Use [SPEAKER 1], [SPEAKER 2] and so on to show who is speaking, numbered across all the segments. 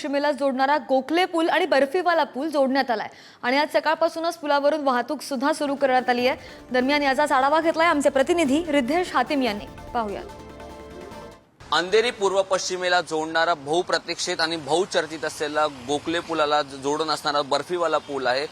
[SPEAKER 1] पश्चिमेला जोडणारा गोखले पूल आणि बर्फीवाला पूल जोडण्यात आलाय. आणि आज सकाळपासूनच पुलावरून वाहतूक सुद्धा सुरू करण्यात आली आहे. दरम्यान याचाच आढावा घेतलाय आमचे प्रतिनिधी रिद्धेश हातिम यांनी. पाहूया.
[SPEAKER 2] अंधेरी पूर्व पश्चिमेला जोडणारा बहुप्रतीक्षित आणि बहुचर्चित असलेला गोखले पुलाला जोडून असणारा बर्फीवाला पूल आहे.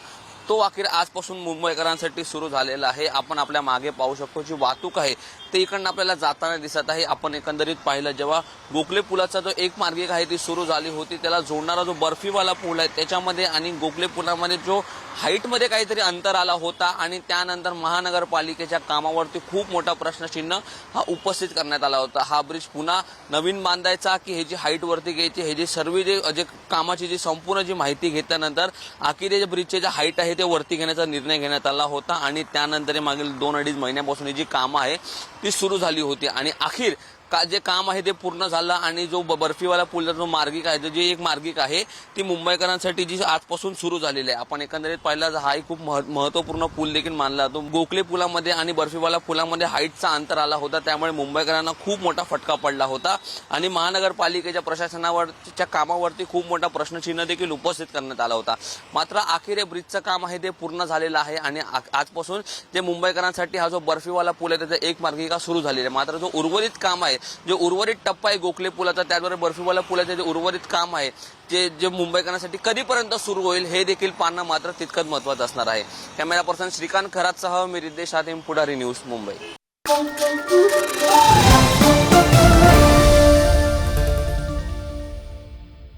[SPEAKER 2] तो अखेर आजपासून मुंबईकरांसाठी सुरू झालेला आहे. आपण आपल्या मागे पाहू शकतो जी वाहतूक आहे ते इकडनं आपल्याला जाताना दिसत आहे. आपण एकंदरीत पाहिलं जेव्हा गोखले पुलाचा जो एक मार्गिक आहे ती सुरू झाली होती. त्याला जोडणारा जो बर्फीवाला पूल आहे त्याच्यामध्ये आणि गोखले पुलामध्ये जो हाईटमध्ये काहीतरी अंतर आला होता आणि त्यानंतर महानगरपालिकेच्या कामावरती खूप मोठा प्रश्नचिन्ह हा उपस्थित करण्यात आला होता. हा ब्रिज पुन्हा नवीन बांधायचा की हे जी हाईटवरती घ्यायची हे जे सर्व जे जे कामाची जी संपूर्ण जी माहिती घेतल्यानंतर अखेर जे ब्रिजचे जे हाईट आहे ते वरती घेण्याचा निर्णय घेण्यात आला होता आणि त्यानंतर मागील दोन अडीच महिन्यापासून ही जी कामं आहे ती सुरू झाली होती. आणि अखेर का जे काम आहे ते पूर्ण झालं आणि जो बर्फीवाला पूल जो मार्गिक आहे जे एक मार्गिक आहे ती मुंबईकरांसाठी जी आजपासून सुरू झालेली आहे. आपण एकंदरीत पाहिला हा एक खूप महत्त्वपूर्ण पूल देखील मानला जातो. गोखले पुलामध्ये आणि बर्फीवाला पुलामध्ये हाईटचा अंतर आला होता त्यामुळे मुंबईकरांना खूप मोठा फटका पडला होता. आणि महानगरपालिकेच्या प्रशासनावरच्या कामावरती खूप मोठा प्रश्नचिन्ह देखील उपस्थित करण्यात आला होता. मात्र अखेर हे ब्रिजचं काम आहे ते पूर्ण झालेलं आहे आणि आ- आजपासून जे मुंबईकरांसाठी हा जो बर्फीवाला पूल आहे त्याचा एक मार्गिका सुरू झालेली आहे. मात्र जो उर्वरित काम आहे जे उर्वरित टप्पा आहे गोखले पुलाचा त्याचबरोबर बर्फीवाला पुलाचं जे उर्वरित काम आहे जे जे मुंबईकरांसाठी कधीपर्यंत सुरू होईल हे देखील पाहणं मात्र तितकंच महत्वाचं असणार आहे. कॅमेरा पर्सन श्रीकांत खरातसह मी रिद्देश हातीम पुढारी न्यूज मुंबई.